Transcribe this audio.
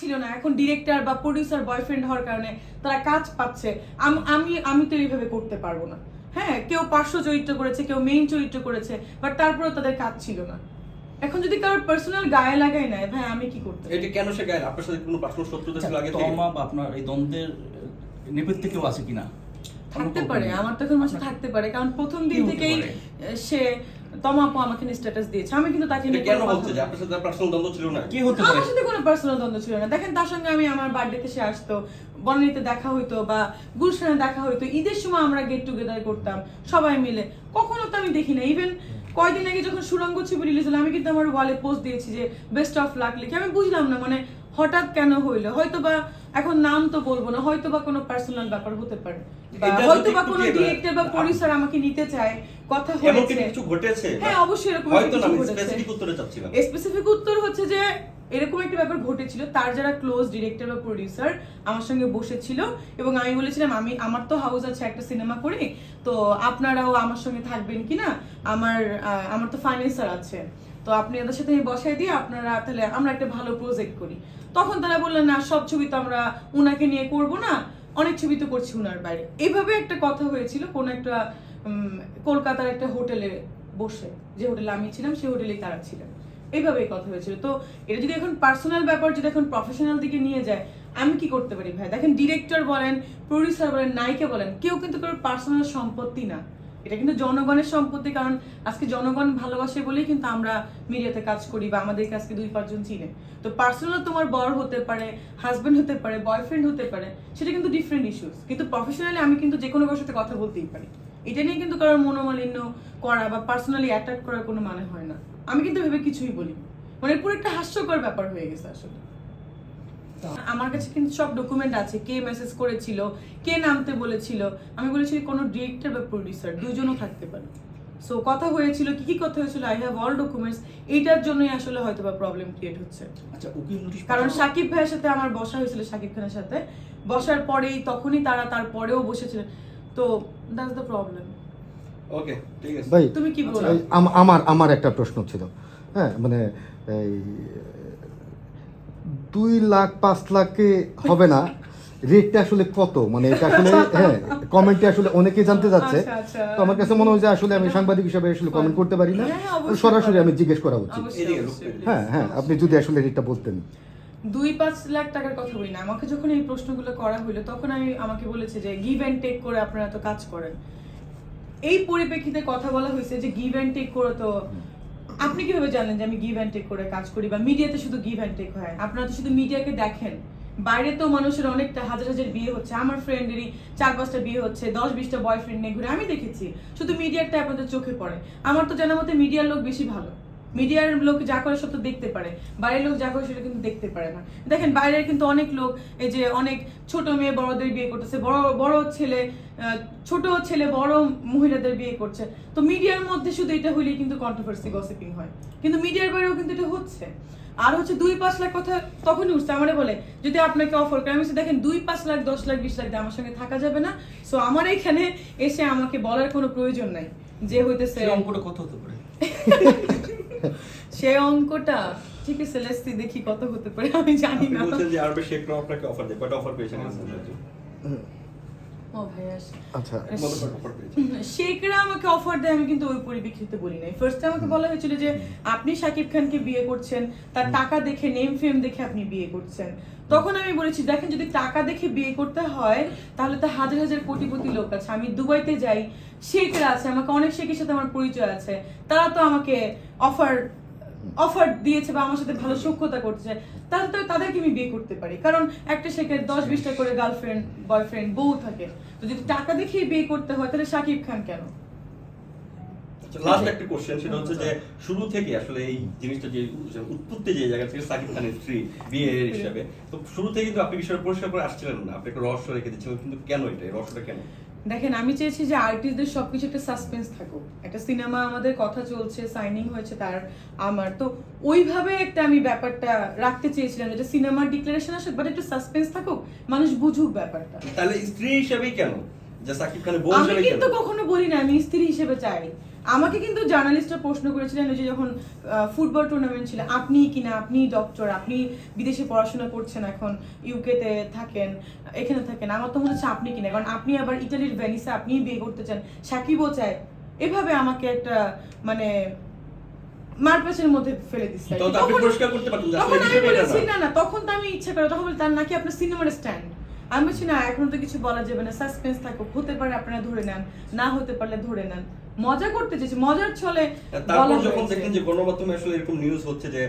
ছিল না। এখন ডিরেক্টর বা প্রডিউসার বয়ফ্রেন্ড হওয়ার কারণে তারা কাজ পাচ্ছে। আমি আমি তো এইভাবে করতে পারব না। হ্যাঁ কেউ পার্শ্ব চরিত্র করেছে কেউ মেইন চরিত্র করেছে বাট তারপরেও তাদের কাজ ছিল না। এখন যদি কারোর পার্সোনাল গায়ে লাগাই নেয় ভাই আমি কি করতে এটা কেন সে গায়ে আপনার সাথে কোনো পার্সোনাল শত্রুতা ছিল আগে থেকে? তমা বা আপনার এই দ্বন্দ্বের নেপথ্যে কেউ আছে কিনা? থাকতে পারে আমার তো এখন মাসে থাকতে পারে কারণ প্রথম দিন থেকেই পারে? সে আমাকে স্ট্যাটাস দিয়েছে। আমি কিন্তু তাকে নিয়ে কেন কোনো বলছে যে আপনার সাথে পার্সোনাল দ্বন্দ্ব ছিল না? কি হতে পারে? আমার সাথে কোনো পার্সোনাল দ্বন্দ্ব ছিল না। দেখেন তার সঙ্গে আমি আমার বার্থডেতে সে আসতো বনানীতে দেখা হইতো বা গুলশানে দেখা হইতো। ঈদের সময় আমরা গেট টুগেদার করতাম সবাই মিলে। কখনো তো আমি দেখি না। ইভেন কয়দিন আগে যখন সুরঙ্গ ছবি রিলিজ হলো আমি কিন্তু আমার ওয়ালে পোস্ট দিয়েছি যে বেস্ট অফ লাক লিখে। আমি বুঝলাম না মানে হঠাৎ কেন হইল? হয়তো বা এখন নাম তো বলব না হয়তো বা কোনো পার্সোনাল ব্যাপার হতে পারে। হয়তো বা কোনো ডিরেক্টর বা প্রডিউসার আমাকে নিতে চায় কথা হয়েছে। কিছু ঘটেছে? হ্যাঁ অবশ্যই এরকম কিছু ঘটেছে। স্পেসিফিক উত্তর হচ্ছে যে এরকম একটা ব্যাপার ঘটেছিল। তার যারা ক্লোজ ডিরেক্টর বা প্রডিউসার আমার সঙ্গে বসেছিল এবং আমি বলেছিলাম, আমি, আমার তো হাউস আছে একটা সিনেমা করি, তো আপনারাও আমার সঙ্গে থাকবেন কিনা? আমার আমার তো ফাইন্যান্সার আছে। তো আপনি ওদের সাথে বসাই দিয়ে আপনারা তাহলে আমরা একটা ভালো প্রজেক্ট করি। তখন তারা বললেন, না, সব ছবি তো আমরা উনাকে নিয়ে করব না, অনেক ছবি তো করছি উনার বাইরে। এইভাবে একটা কথা হয়েছিল, কোন একটা কলকাতার একটা হোটেলে বসে, যে হোটেলে আমি ছিলাম, সেই হোটেলেই তারা ছিলেন। এইভাবেই কথা হয়েছিল। তো এটা যদি এখন পার্সোনাল ব্যাপার, যদি এখন প্রফেশনাল দিকে নিয়ে যায়, আমি কি করতে পারি ভাই? দেখেন ডিরেক্টর বলেন প্রডিউসার বলেন, নায়িকা বলেন, কেউ কিন্তু কারোর পার্সোনাল সম্পত্তি না। এটা কিন্তু জনগণের সম্পত্তি, কারণ আজকে জনগণ ভালোবাসে বলেই কিন্তু আমরা মিডিয়াতে কাজ করি বা আমাদেরকে আজকে দুই পাঁচজন চিনে। তো পার্সোনাল তোমার বর হতে পারে হাজব্যান্ড হতে পারে বয়ফ্রেন্ড হতে পারে, সেটা কিন্তু ডিফারেন্ট ইস্যুস কিন্তু প্রফেশনালি আমি কিন্তু যে কোনো কারোর সাথে কথা বলতেই পারি। এটা নিয়ে কিন্তু কারোর মনোমালিন্য করা বা পার্সোনালি অ্যাটাক করার কোনো মানে হয় না। আমি কিন্তু ভেবে কিছুই বলি মানে পুরো একটা হাস্যকর ব্যাপার হয়ে গেছে আসলে। আমার কাছে কিন্তু সব ডকুমেন্ট আছে। কে মেসেজ করেছিল কে নামতে বলেছিল। আমি বলেছি কোনো ডিরেক্টর বা প্রডিউসার দুজনও থাকতে পারে। সো কথা হয়েছিল কি কি কথা হয়েছিল আই হ্যাভ অল ডকুমেন্টস এইটার জন্যই আসলে হয়তো বা প্রবলেম ক্রিয়েট হচ্ছে। আচ্ছা উকিল নোটিশ কারণ সাকিব ভাইয়ের সাথে আমার বসা হয়েছিল সাকিব খানের সাথে। বসার পরেই তখনই তারা তারপরেও বসেছিলেন। তো দ্যাটস দ্য প্রবলেম ওকে ঠিক আছে। ভাই তুমি কি বলো? আমার আমার একটা প্রশ্ন ছিল। হ্যাঁ মানে এই দুই লাখ পাঁচ লাখে হবে না। রেটটা আসলে কত? মানে এটা আসলে হ্যাঁ কমেন্টে আসলে অনেকে জানতে যাচ্ছে আচ্ছা, আচ্ছা। তো আমার কাছে মনে হয় যে আসলে আমি সাংবাদিক হিসেবে আসলে কমেন্ট করতে পারি না। হ্যাঁ, সরাসরি আমি জিজ্ঞেস করা উচিত। হ্যাঁ হ্যাঁ আপনি যদি আসলে রেটটা বলতেন। দুই পাঁচ লাখ টাকার কথা বলি না। আমাকে যখন এই প্রশ্নগুলো করা হলো তখন আমি আমাকে বলেছে যে গিভ অ্যান্ড টেক করে আপনারা তো কাজ করেন। এই পরিপ্রেক্ষিতে কথা বলা হয়েছে যে গিভ অ্যান্ড টেক করে তো আপনি কীভাবে জানেন যে আমি গিভ অ্যান্ড টেক করে কাজ করি? বা মিডিয়াতে শুধু গিভ অ্যান্ড টেক হয়? আপনারা তো শুধু মিডিয়াকে দেখেন। বাইরে তো মানুষের অনেকটা হাজার হাজার বিয়ে হচ্ছে। আমার ফ্রেন্ডেরই চার পাঁচটা বিয়ে হচ্ছে, দশ বিশটা বয়ফ্রেন্ড নিয়ে ঘুরে আমি দেখেছি। শুধু মিডিয়ারটা আপনাদের চোখে পড়ে। আমার তো জানা মতে মিডিয়ার লোক বেশি ভালো। মিডিয়ার লোক যা করে সব তো দেখতে পারে। বাইরের লোক যা করে সেটা কিন্তু দেখতে পারে না। দেখেন বাইরের কিন্তু অনেক লোক এই যে অনেক ছোট মেয়ে বড়দের বিয়ে করতেছে বড় বড় ছেলে ছোট ছেলে বড় মহিলাদের বিয়ে করছে। তো মিডিয়ার মধ্যে শুধু এটা হইলেই কিন্তু কন্ট্রোভার্সি গসিপিং হয়। কিন্তু মিডিয়ার বাইরেও কিন্তু এটা হচ্ছে। আর হচ্ছে দুই পাঁচ লাখ কথা তখনই উঠছে। আমারে বলে যদি আপনাকে অফার করে আমি দেখেন দুই পাঁচ লাখ দশ লাখ বিশ লাখ দিয়ে আমার সঙ্গে থাকা যাবে না। সো আমার এখানে এসে আমাকে বলার কোনো প্রয়োজন নাই। যে হইতেছে অঙ্কটা কত হতে পারে? সে অঙ্কটা ঠিক আছে লেটস সি দেখি কত হতে পারে আমি জানি আপনি না। বলছেন যে আর বেশি একটু আপনাকে অফার দেয় অফার পেয়েছেন ও ভাইয়া আচ্ছা। কত অফার পেয়েছেন? শেখরা আমাকে অফার দেয় আমি কিন্তু ওই পরিপ্রেক্ষিতে বলি নাই। ফার্স্টে আমাকে বলা হয়েছিল যে আপনি শাকিব খানকে বিয়ে করছেন তার টাকা দেখে নেম ফেম দেখে আপনি বিয়ে করছেন। তখন আমি বলেছি দেখেন যদি টাকা দেখে বিয়ে করতে হয় তাহলে তো হাজার হাজার কোটিপতি লোক আছে। আমি দুবাইতে যাই শেখরা আছে আমাকে অনেক শেখের সাথে আমার পরিচয় আছে। তারা তো আমাকে অফার অফার দিয়েছে বা আমার সাথে ভালো সক্ষতা করছে তাহলে তো তাদেরকে আমি বিয়ে করতে পারি। কারণ একটা শেখের দশ বিশটা করে গার্লফ্রেন্ড বয়ফ্রেন্ড বউ থাকে। তো যদি টাকা দেখেই বিয়ে করতে হয় তাহলে শাকিব খান কেন? লাস্ট একটা কোশ্চেন সেটা হচ্ছে যে শুরু থেকে আসলে এই জিনিসটা যে উৎপত্তি যে জায়গা থেকে সাকিব খানের স্ত্রী বিয়ে হিসাবে তো শুরু থেকে কিন্তু আপনি বিষয়টা পরিষ্কার করে আসছিলেন না। আপনি একটা রহস্য রেখে দিচ্ছিলেন কিন্তু কেন এটা? রহস্যটা কেন? দেখেন আমি চেয়েছি যে আর্টিস্টদের সবকিছু একটা সাসপেন্স থাকুক। একটা সিনেমা আমাদের কথা চলছে সাইনিং হয়েছে তার আমার। তো ওইভাবে একটা আমি ব্যাপারটা রাখতে চেয়েছিলাম যেটা সিনেমার ডিক্লারেশন আসুক বাট একটু সাসপেন্স থাকুক মানুষ বুঝুক ব্যাপারটা। তাহলে স্ত্রী হিসেবেই কেন? আমি কিন্তু কখনো বলি না আমি স্ত্রী হিসেবে চাই। আমাকে কিন্তু জার্নালিস্টরা প্রশ্ন করেছিলেন যে যখন ফুটবল টুর্নামেন্ট ছিল আপনি কিনা আপনি ডক্টর আপনি বিদেশে পড়াশোনা করছেন এখন ইউকেতে থাকেন এখানে থাকেন আমার তো মনে হচ্ছে আপনি কিনা কারণ আপনি আবার ইটালির ভেনিসে আপনি বিয়ে করতে চান সাকিবও চায় এভাবে আমাকে একটা মানে মারপেচের মধ্যে ফেলে দিচ্ছে। তখন- আমি বলেছি না। না না তখন তো আমি ইচ্ছা করে তখন বলি, তার নাকি আপনার সিনেমার স্ট্যান্ড। আমি বলছি না এখন তো কিছু বলা যাবে না সাসপেন্স থাকুক হতে পারে আপনারা ধরে নেন না হতে পারলে ধরে নেন। মজা করতে চেয়েছি মজার ছলে তারপর যখন। দেখলেন যে গণমাধ্যমে আসলে এরকম নিউজ হচ্ছে যে